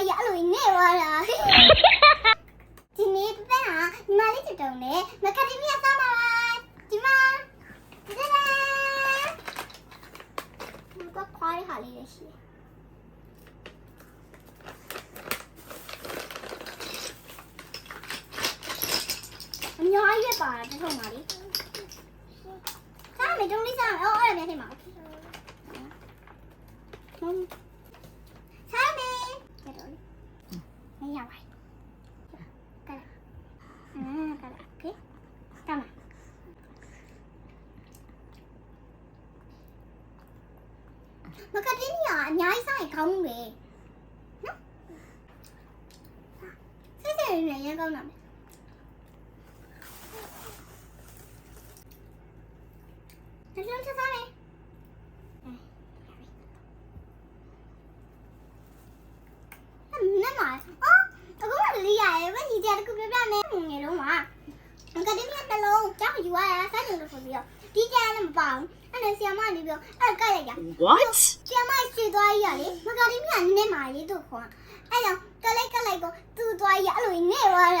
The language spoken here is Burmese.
သွားရအဲ့လိုနေသွားတာဒီနေ့ပပဟာညီမလေးတူတုံနဲ့မကတိမီယာစားမှာပါဒီမှာဒီဒါဘာခွာရဟာလေးရရှိတယ်အများကြီးပဲပါတယ်တစ်ထုံပါလေစားမယ်တုံးလေးစားမယ်အော်အဲ့ဒါလည်းထည့်မှာโอเค Ha, tamam. Okay. Tamam. Mà cái đấy nhà nhái sai không về Nó Thế thế này nha con nào Thế thế sao này နေငယ်လုံးမှာငါကတည်းကတလုံးကြောက်ယူရတာစားကြလို့ဆိုပြီးတော့ဒီကြလည်းမပါဘူးအဲ့ဒါဆီယမနေပြီးတော့အဲ့ကလိုက်တာ What? ဆီယမရွှေသွားရလေမကတည်းကနဲ့မာလေးတို့ခေါ်အဲ့ကြောင့်ကလိုက်ကလိုက်ကသူ့သွားရအဲ့လိုနေသွားတာ